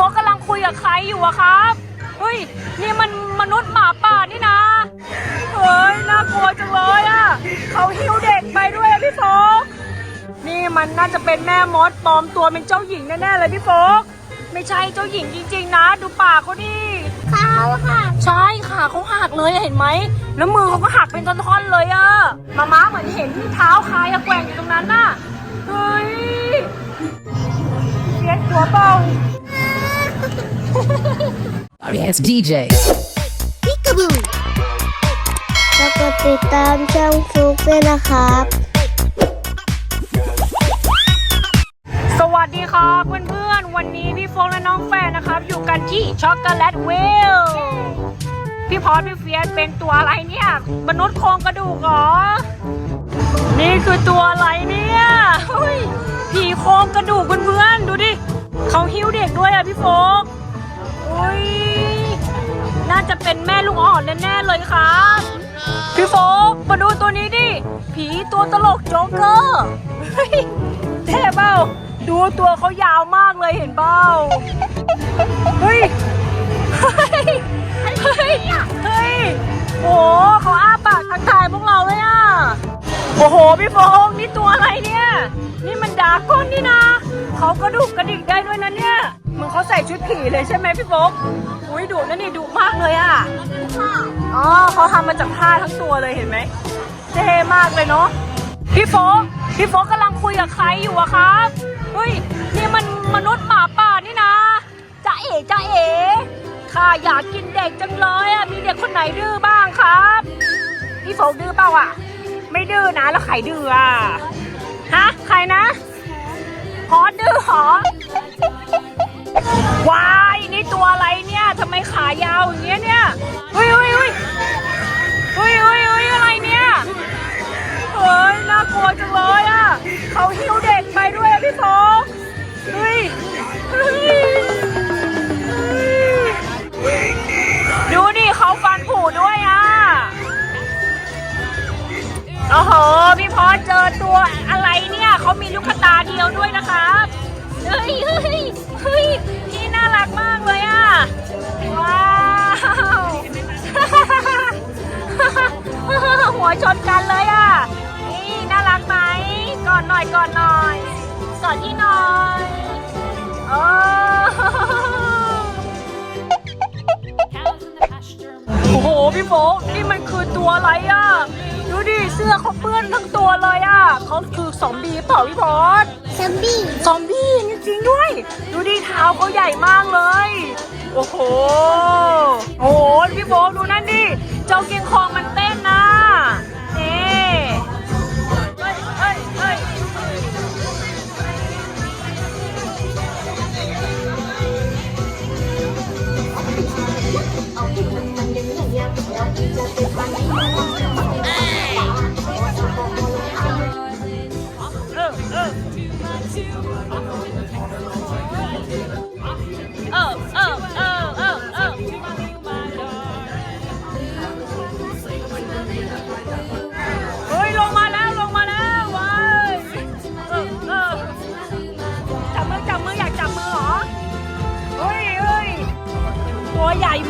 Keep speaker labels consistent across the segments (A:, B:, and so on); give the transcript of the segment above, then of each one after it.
A: โฟกกำลังคุยกับใครอยู่อะครับเฮ้ยนี่มันมนุษย์หมาป่านี่นะ เฮ้ยน่ากลัวจังเลยอะเขาหิ้วเด็กไปด้วยอะพี่โฟกนี่มันน่าจะเป็นแม่มดปลอมตัวเป็นเจ้าหญิงแน่ๆเลยพี่โฟกไม่ใช่เจ้าหญิงจริง ๆ นะ ดูปากเขาดิ
B: เขาค่ะ
A: ใช่ค่ะเขาหักเลยอะเห็นไหมแล้วมือเขาก็หักเป็นท่อนๆเลยอะมาม้าเหมือนเห็นเท้าใครอะแกว่งอยู่ตรงนั้นน่ะเฮ้ยเสียดหัวเบา
C: Yes, DJ.
B: พิกาบูแล้วก็ติดตามช่องฟลุกด้วยนะครับ
A: สวัสดีครับเพื่อนๆ วันนี้พี่โฟกและน้องแฟนนะครับ อยู่กันที่ช็อกโกแลตเวล พี่พอสพี่เฟียสเป็นตัวอะไรเนี่ย มนุษย์โครงกระดูกเหรอ นี่คือตัวอะไรเนี่ยเฮ้ยผีโครงกระดูกเพื่อนๆ ดูดิเขาหิ้วเด็กด้วยอะพี่โฟก อุ้ยน่าจะเป็นแม่ลูกอ่อนแน่ๆเลยครับ พี่โฟกมาดูตัวนี้ดิ ผีตัวตลกโจ๊กเกอร์เฮ้ยเท่เปล่าดูตัวเขายาวมากเลยเห็นเปล่าเฮ้ย เฮ้ย เฮ้ย เฮ้ย โอ้โหเขาอ้าปากทักทายพวกเราเลยอะ โอ้โห พี่โฟกนี่ตัวอะไรเนี่ย นี่มันดาก้นนี่นะ เขากระดุกกระดิกได้ด้วยนะเนี่ย มือนเขาใส่ชุดผีเลยใช่ไหมพี่โฟกอุ้ยดุนะนี่ดุมากเลยอะอ๋อเขาทำมาจากผ้าทั้งตัวเลยเห็นไหมเท่มากเลยเนาะพี่โฟกพี่โฟกกำลังคุยกับใครอยู่อะครับเฮ้ยนี่มันมนุษย์หมาป่านี่นะจ้าเอ๋จ้าเอ๋ข้าอยากกินเด็กจังเลยอะมีเด็กคนไหนดื้อบ้างครับพี่โฟกดื้อเปล่าอะไม่ดื้อนะแล้วใครดื้ออะฮะใครนะพอสดื้อเหรอ วายนี่ตัวอะไรเนี่ยทำไมขายาวอย่างเงี้ยเนี่ยเฮ้ยเฮ้ยเฮ้ยเฮ้ยเฮ้ยเฮ้ยอะไรเนี่ยเฮ้ยน่ากลัวจังเลยอะเขาหิ้วเด็กไปด้วยอะพี่โฟกเฮ้ยเฮ้ยดูดิเขาฟันผุด้วยอะโอ้โหพี่พอเจอตัวอะไรเนี่ยเขามีลูกตาเดียวด้วยนะครับ เฮ้ยเฮ้ยเฮ้ยพี่น่ารักมากเลยอะ ว้าว หัวชนกันเลยอะ นี่น่ารักไหมก่อนหน่อยก่อนหน่อยก่อนที่หน่อยโอ้ โอ้โห พี่โฟกนี่มันคือตัวอะไรอะ ดูดิ เสื้อเขาเปื้อนทั้งตัวเลยอะเขาคือซอมบี้เปล่าพี่พอส
B: ซัมบี้
A: ซอมบี้ จริงด้วย ดูดิเท้าเขาใหญ่มากเลย โอ้โห โอ้โห พี่โบดูนั่นดิ เจ้าเกียงคอง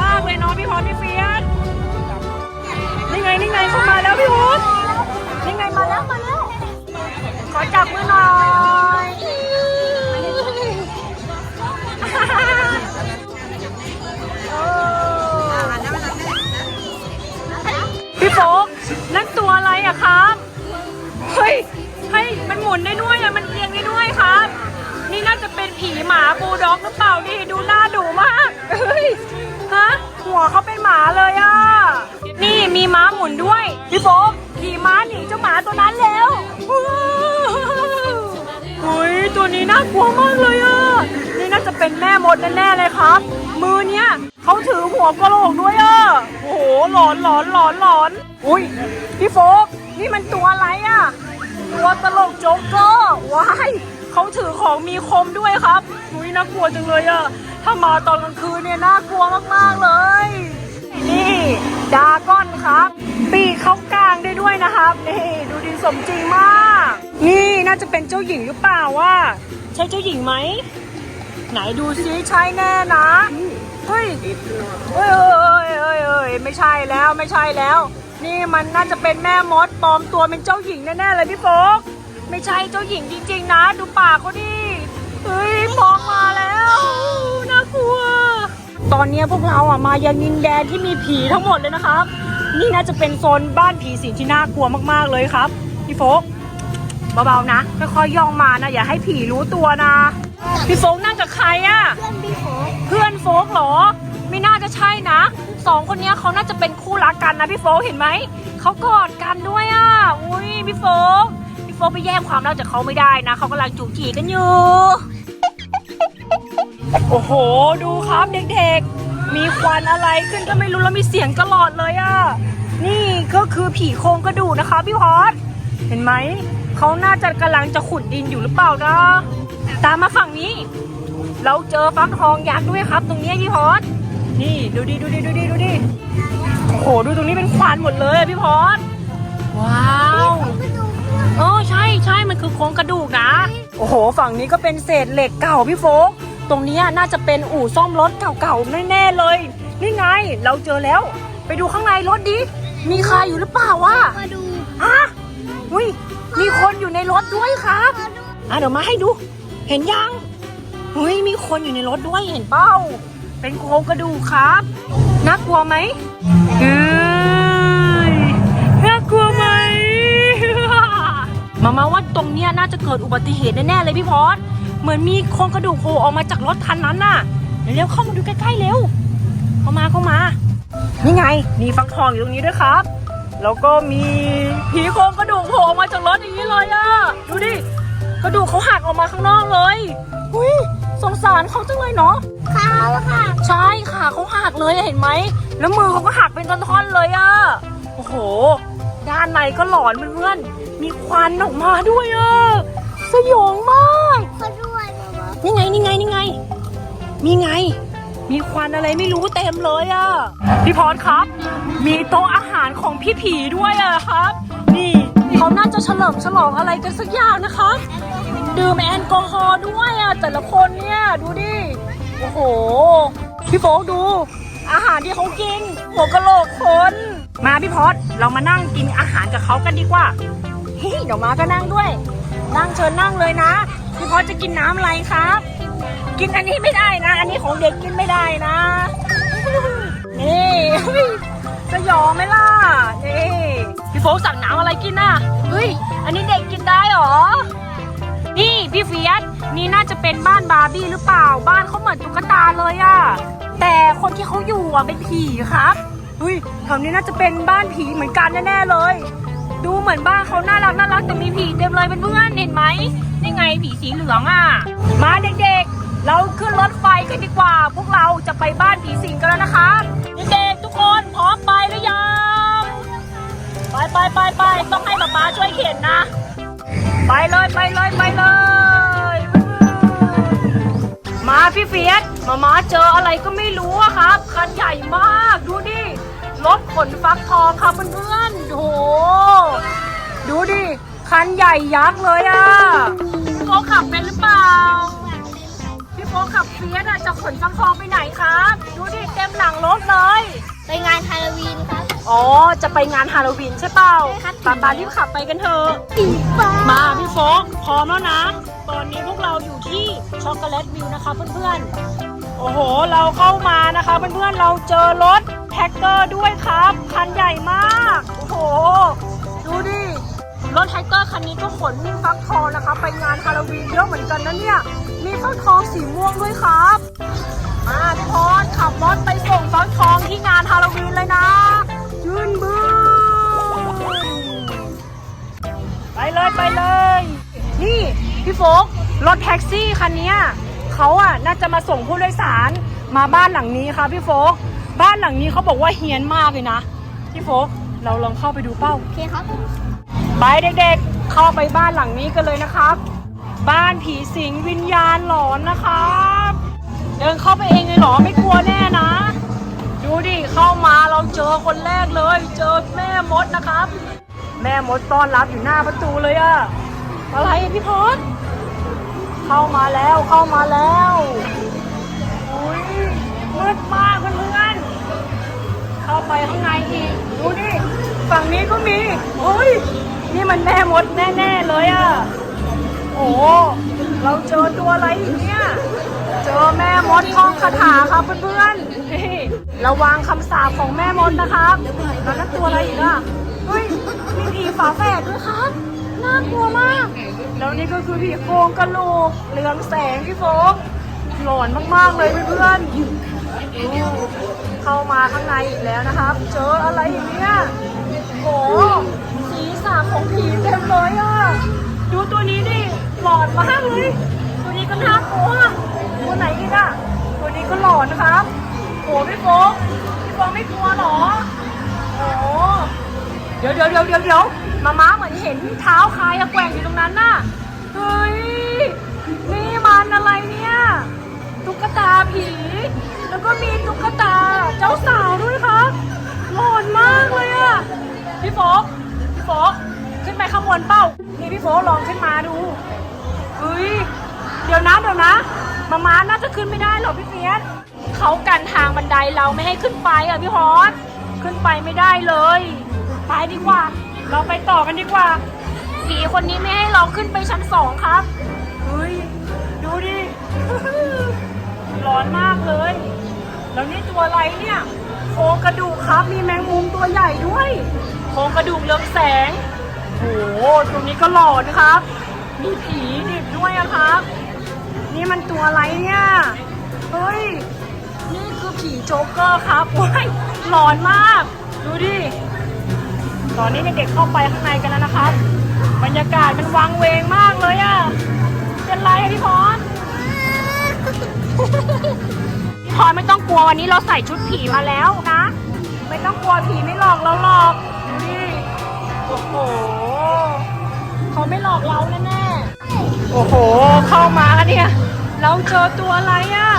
A: มากเลยเนาะพี่พรพี่เฟียสนี่ไงนี่ไงเข้ามาแล้วพี่พุธนี่ไงมาแล้วมาแล้ว ขอจับมือหน่อยพี่โฟกนั่นตัวอะไรอะครับ เฮ้ยเฮ้ยมันหมุนได้ด้วยอะมันเอียงได้ด้วยครับ นี่น่าจะเป็นผีหมาบูลด็อกหรือเปล่าดิดูหน้าดุมาก เฮ้ย หัวเขาเป็นหมาเลยอะนี่มีม้าหมุนด้วย พี่โฟกขี่ม้าหนีเจ้าหมาตัวนั้นแล้วเฮ้ยตัวนี้น่ากลัวมากเลยอะนี่น่าจะเป็นแม่มดแน่ๆเลยครับ มือเนี้ยเขาถือหัวกะโหลกด้วยอะโอ้โหหลอนหลอนหลอนหลอนอุ้ยพี่โฟกนี่มันตัวอะไรอะตัวตลกโจ๊กเกอร์ว้ายเขาถือของมีคมด้วยครับอุ้ยน่ากลัวจังเลยอะ ถ้ามาตอนกลางคืนเนี่ยน่ากลัวมากๆเลย นี่ดาก้อนครับ ปีเขากลางได้ด้วยนะครับนี่ดูดินสมจริงมาก นี่น่าจะเป็นเจ้าหญิงหรือเปล่าว่าใช่เจ้าหญิงไหมไหนดูซิใช่แน่นะเฮ้ยเฮ้ยเฮ้ยเฮ้ยเฮ้ยไม่ใช่แล้วไม่ใช่แล้ว นี่มันน่าจะเป็นแม่มดปลอมตัวเป็นเจ้าหญิงแน่ๆเลยพี่โฟกไม่ใช่เจ้าหญิงจริง ๆ นะ ดูปากเขาดิเฮ้ยมองมาแล้ว น่ากลัวตอนนี้พวกเราอะมายังดินแดนที่มีผีทั้งหมดเลยนะครับ นี่น่าจะเป็นโซนบ้านผีสิงที่น่ากลัวมากๆเลยครับพี่โฟกเบาๆนะค่อยๆย่องมานะอย่าให้ผีรู้ตัวนะ พี่โฟกนั่งกับใครอะ
B: เพื่อนพี่ขอ
A: เพื่อนโฟกเหรอ ไม่น่าจะใช่นะสองคนเนี้ยเขาน่าจะเป็นคู่รักกันนะพี่โฟกเห็นไหมเขากอดกันด้วยอะอุ้ยพี่โฟกพี่โฟกไปแย่งความรักจากเขาไม่ได้นะเขากำลังจูบจีกันอยู่ โอ้โห ดูครับเด็กๆ มีควันอะไรขึ้นก็ไม่รู้แล้วมีเสียงตลอดเลยอะ นี่ก็คือผีโครงกระดูกนะคะพี่พอดเห็นไหม เขาน่าจะกำลังจะขุดดินอยู่หรือเปล่านะ ตามมาฝั่งนี้ เราเจอฟักทองยักษ์ด้วยครับ ตรงนี้พี่พอดนี่ดูดิดูดิดูดิดูดิโอ้โหดูตรงนี้เป็นควันหมดเลยพี่พอดว้าวเออใช่ใช่มันคือโครงกระดูกนะ โอ้โห ฝั่งนี้ก็เป็นเศษเหล็กเก่าพี่โฟก ตรงเนี้ยน่าจะเป็นอู่ซ่อมรถเก่าๆแน่ๆเลย นี่ไงเราเจอแล้ว ไปดูข้างในรถดิ มีใครอยู่หรือเปล่าวะ
B: มาดู
A: ฮะอุ้ยมีคนอยู่ในรถด้วยครับอะเดี๋ยวมาให้ดู เห็นยังเฮ้ยมีคนอยู่ในรถด้วยเห็นเป้า เป็นโครงกระดูกครับน่ากลัวไหมเฮ้ยน่ากลัวไหมมามาว่าตรงเนี้ยน่าจะเกิดอุบัติเหตุแน่ๆเลยพี่พอด เหมือนมีโครงกระดูกโผล่ออกมาจากรถคันนั้นน่ะเร็วๆเข้ามาดูใกล้ๆเร็วเข้ามาเข้ามานี่ไง มีฟักทองอยู่ตรงนี้ด้วยครับ แล้วก็มีผีโครงกระดูกโผล่ออกมาจากรถอย่างนี้เลยอะดูดิกระดูกเขาหักออกมาข้างนอกเลยอุ้ยสงสารเขาจังเลยเนาะ
B: ข้าวค่ะ
A: ใช่ค่ะเขาหักเลยเห็นไหมแล้วมือเขาก็หักเป็นท่อนๆเลยอะโอ้โห ด้านในก็หลอนเพื่อนๆมีควันออกมาด้วยอะสยองมาก
B: เขาด้วยมามา
A: นี่ไงนี่ไงนี่ไง มีไง มีควันอะไรไม่รู้เต็มเลยอะพี่พรครับ มีโต๊ะอาหารของพี่ผีด้วยอะครับ นี่เขาน่าจะเฉลิมฉลองอะไรกันสักอย่างนะครับดื่มแอลกอฮอล์ด้วยอะแต่ละคนเนี่ยดูดิโอ้โห พี่โฟกดู อาหารที่เขากินหัวกะโหลกคน มาพี่พอดเรามานั่งกินอาหารกับเขากันดีกว่าเฮ้ยเดี๋ยวมาก็นั่งด้วย นั่งเชิญนั่งเลยนะ พี่พอจะกินน้ำอะไรครับ กินอันนี้ไม่ได้นะ อันนี้ของเด็กกินไม่ได้นะ นี่เฮ้ยจะยอมไหมล่ะ นี่พี่โฟกสั่งน้ำอะไรกินน่ะเฮ้ย อันนี้เด็กกินได้หรอ นี่พี่เฟียสนี่น่าจะเป็นบ้านบาร์บี้หรือเปล่า บ้านเขาเหมือนตุ๊กตาเลยอะแต่คนที่เขาอยู่อะเป็นผีครับเฮ้ยแถวนี้น่าจะเป็นบ้านผีเหมือนกันแน่ๆเลย ดูเหมือนบ้านเขาน่ารักน่ารักแต่มีผีเต็มเลยเป็นเพื่อนเห็นไหมนี่ไงผีสีเหลืองอะ มาเด็กๆ เราขึ้นรถไฟกันดีกว่า พวกเราจะไปบ้านผีสิงกันแล้วนะคะเด็กๆทุกคนพร้อมไปหรือยังไปไปไปไปต้องให้ป๊าป๊าช่วยเข็นนะ ไปเลยไปเลยไปเลยมาพี่เฟียสมามาเจออะไรก็ไม่รู้อะครับ คันใหญ่มากดูดิ รถขนฟักทองครับเพื่อนๆโห ดูดิ คันใหญ่ยักษ์เลยอะพี่โฟกขับเป็นหรือเปล่า พี่โฟกขับเฟียสอะจะขนฟักทองไปไหนครับ ดูดิ เต็มหลังรถเลย
B: ไปงานฮาโลวีนครับ
A: อ๋อ จะไปงานฮาโลวีนใช่เปล่า
B: ใช่ครับ
A: ปาปารีบขับไปกันเถอะ
B: สีฟ้า
A: มาพี่โฟกพร้อมแล้วนะ ตอนนี้พวกเราอยู่ที่ช็อกโกแลตวิวนะคะเพื่อนๆ โอ้โห เราเข้ามานะคะเพื่อนๆ เราเจอรถ แท็กเกอร์ด้วยครับ คันใหญ่มาก โอ้โห ดูดิ รถแท็กเกอร์คันนี้ก็ขนฟักทองนะคะ ไปงานฮาโลวีนเยอะเหมือนกันนะเนี่ย มีฟักทองสีม่วงด้วยครับมาพี่พรขับรถไปส่งฟักทองที่งานฮาโลวีนเลยนะยืนบืนไปเลยไปเลย นี่พี่โฟกรถแท็กซี่คันนี้เขาอะน่าจะมาส่งผู้โดยสารมาบ้านหลังนี้ค่ะพี่โฟก บ้านหลังนี้เขาบอกว่าเฮี้ยนมากเลยนะพี่โฟกเราลองเข้าไปดูเป้า
B: โอเคครับ
A: ไปเด็กๆ เข้าไปบ้านหลังนี้กันเลยนะครับ บ้านผีสิงวิญญาณหลอนนะครับ เดินเข้าไปเองเลยเหรอไม่กลัวแน่นะ ดูดิเข้ามาเราเจอคนแรกเลย เจอแม่มดนะครับ แม่มดต้อนรับอยู่หน้าประตูเลยอะอะไรอะพี่พอดเข้ามาแล้วเข้ามาแล้วมืดมากเพื่อนๆ เข้าไปข้างในอีก ดูดิ ฝั่งนี้ก็มีเฮ้ย นี่มันแม่มดแน่ ๆ เลยอะโอ้เราเจอตัวอะไรอีกเนี่ย เจอแม่มดท่องคาถาครับเพื่อนๆนี่ระวังคำสาปของแม่มดนะครับแล้วนั่นตัวอะไรอีกอะเฮ้ย มีผีฝาแฝดด้วยครับ น่ากลัวมาก แล้วนี่ก็คือผีโครงกระโหลกเรืองแสงพี่โฟกหลอนมากๆเลยเพื่อนๆดู เข้ามาข้างในอีกแล้วนะครับ เจออะไรอย่างเนี้ยโอ้สีสันของผีเต็มเลยอะ ดูตัวนี้ดิหลอนมากเลย ตัวนี้ก็น่ากลัว ตัวไหนอีกอะ ตัวนี้ก็หลอนนะครับโอ้พี่โฟกพี่โฟกไม่กลัวหรอโอ้เดี๋ยวเดี๋ยวเดี๋ยวเดี๋ยวเดี๋ยวมาม้าเหมือนเห็นเท้าครอะแกว่งอยู่ตรงนั้นน่ะ เฮ้ย นี่มันอะไรเนี่ย ตุ๊กตาผี แล้วก็มีตุ๊กตาเจ้าสาวด้วยครับหลอนมากเลยอะพี่โฟกพี่โฟกขึ้นไปข้างบนเป้านี่พี่โฟกลองขึ้นมาดูเฮ้ยเดี๋ยวนะเดี๋ยวนะมาม้าน่าจะขึ้นไม่ได้หรอกพี่เฟียสเขากันทางบันไดเราไม่ให้ขึ้นไปอะพี่ฮอสขึ้นไปไม่ได้เลยไปดีกว่า เราไปต่อกันดีกว่าผีคนนี้ไม่ให้เราขึ้นไปชั้นสองครับเฮ้ยดูดิร้อนมากเลย แล้วนี่ตัวอะไรเนี่ยโครงกระดูกครับมีแมงมุมตัวใหญ่ด้วยโครงกระดูกเรืองแสงโอ้โหตรงนี้ก็หลอนครับ มีผีดิบด้วยอะครับ นี่มันตัวอะไรเนี่ยเฮ้ยนี่คือผีโจ๊กเกอร์ครับว้ายหลอนมาก ดูดิตอนนี้เด็กๆเข้าไปข้างในกันแล้วนะครับ บรรยากาศมันวังเวงมากเลยอะเป็นไรอะพี่พร พี่พรไม่ต้องกลัววันนี้เราใส่ชุดผีมาแล้วนะ ไม่ต้องกลัวผีไม่หลอกเราหรอกดูดิโอ้โหเขาไม่หลอกเราแน่ๆโอ้โห เข้ามาเนี่ย เราเจอตัวอะไรอะ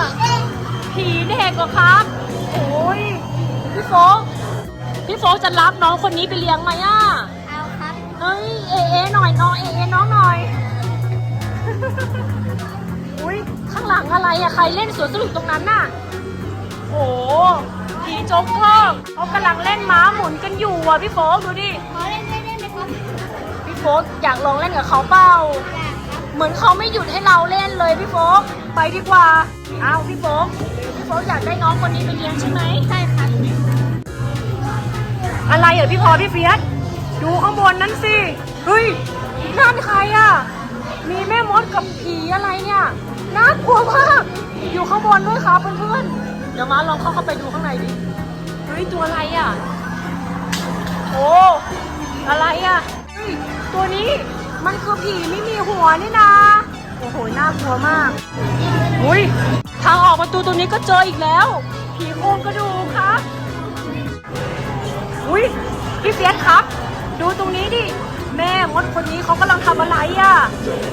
A: ผีเด็กเหรอครับโอ้ยพี่โฟกพี่โฟกจะรับน้องคนนี้ไปเลี้ยงไหมอะ
B: เอาครับ
A: เฮ้ยเอเอหน่อยน้องเอเอน้องหน่อยอุ้ ยข้างหลังอะไรอะใครเล่นสวนสนุกตรงนั้นน่ะ โอ้ผีโจ๊กเกอร์เขากำลังเล่นม้าหมุนกันอยู่อะพี่โฟกดูดิ
B: ขอเล่นด้วยได้ไหมครับ
A: พี่โฟกอยากลองเล่นกับเขาเปล่า
B: อยากครับ
A: เหมือนเขาไม่หยุดให้เราเล่นเลยพี่โฟกไปดีกว่าอ้าวพี่โฟกพี่โฟกอยากได้น้องคนนี้ไปเลี้ยงใช่ไหม
B: ใช่ครับ
A: อะไรเหรอพี่พอพี่เฟียสดูข้างบนนั้นสิเฮ้ยนั่นใครอะมีแม่มดกับผีอะไรเนี่ย น่ากลัวมาก อยู่ข้างบนด้วยครับเพื่อนๆ เดี๋ยวมาลองเข้าเข้าไปดูข้างในดิ เฮ้ย ตัวอะไรอะ โอ้ อะไรอะ เฮ้ย ตัวนี้มันคือผีไม่มีหัวนี่นะโอ้โห น่ากลัวมากอุ้ย ทางออกประตูตัวนี้ก็เจออีกแล้ว ผีโครงกระดูกครับ อุ้ย พี่เฟียสครับ ดูตรงนี้ดิ แม่มดคนนี้เขากำลังทำอะไรอะ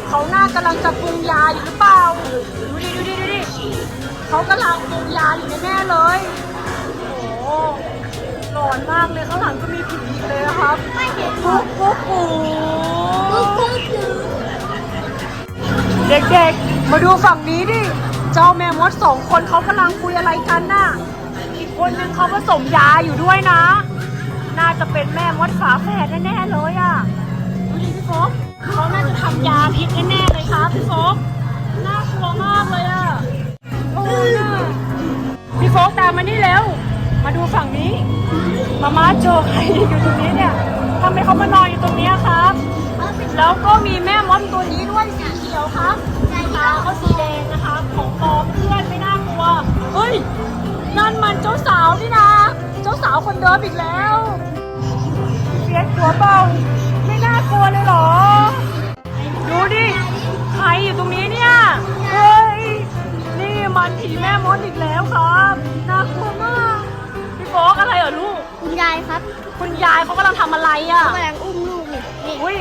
A: เขาน่ากำลังจะปรุงยาอยู่หรือเปล่าดูดิดูดิดูดิเขากำลังปรุงยาอยู่แน่ๆเลย โอ้โหหลอนมากเลยข้างหลังก็มีผีอีกเลยนะครับ
B: ไม่เห็น
A: ปุ๊บปุ๊บปุ๊
B: ปุ๊บบปุ๊บ
A: เด็กๆ มาดูฝั่งนี้ดิ เจ้าแม่มดสองคนเขากำลังคุยอะไรกันน่ะ อีกคนนึงเขาผสมยาอยู่ด้วยนะน่าจะเป็นแม่มดฝาแฝดแน่ๆเลยอะดูดิ พี่โฟกเขาน่าจะทำยาพิษแน่ๆเลยครับพี่โฟกน่ากลัวมากเลยอะโอ้ยน่ะพี่โฟกตามมานี่เร็วมาดูฝั่งนี้มาม่าเจใครอยู่ตรงนี้เนี่ยทำไมเขามานอนอยู่ตรงนี้ครับ แล้วก็มีแม่มดตัวนี้ด้วยสีเขียวครับตาเขาสีแดงนะคะของปลอมเพื่อนไม่น่ากลัวเฮ้ยนั่นมันเจ้าสาวนี่นะ เจ้าสาวคนเดิมอีกแล้วเฟียสกลัวเปล่า น่ากลัวเลยเหรอ ดูดิ ใครอยู่ตรงนี้เนี่ย เฮ้ย นี่มันผีแม่มดอีกแล้วครับ น่ากลัวมาก พี่โฟกอะไรเหรอลูก
B: คุณยายครับ
A: คุณยายเขากำลังทำอะไรอะ
B: เขากำลังอุ้มลูกนี่นี่
A: อุ้ย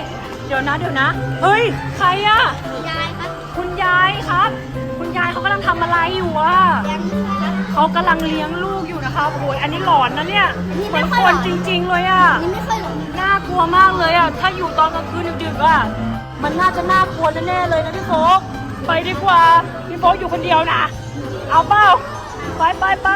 A: เดี๋ยวนะเดี๋ยวนะ เฮ้ย ใครอะ
B: คุณยายครับ
A: คุณยายครับ คุณยายเขากำลังทำอะไรอยู่อะ
B: เลี้ยงลูกครับ
A: เขากำลังเลี้ยงลูกอยู่นะคะโอ้ยอันนี้หลอนนะเนี่ย
B: อันนี้
A: เห
B: ไม่
A: มือน
B: ค่อย
A: ค
B: หลอนน
A: จริง ๆ เลยอะ
B: นี่ไม่ค่อยหลง
A: น่ากลัวมากเลยอะ ถ้าอยู่ตอนกลางคืนดึกๆอะ มันน่าจะน่ากลัวแน่ๆเลยนะพี่โฟกไปดีกว่า พี่โฟกอยู่คนเดียวนะ เอาเปล่า ไปไปไป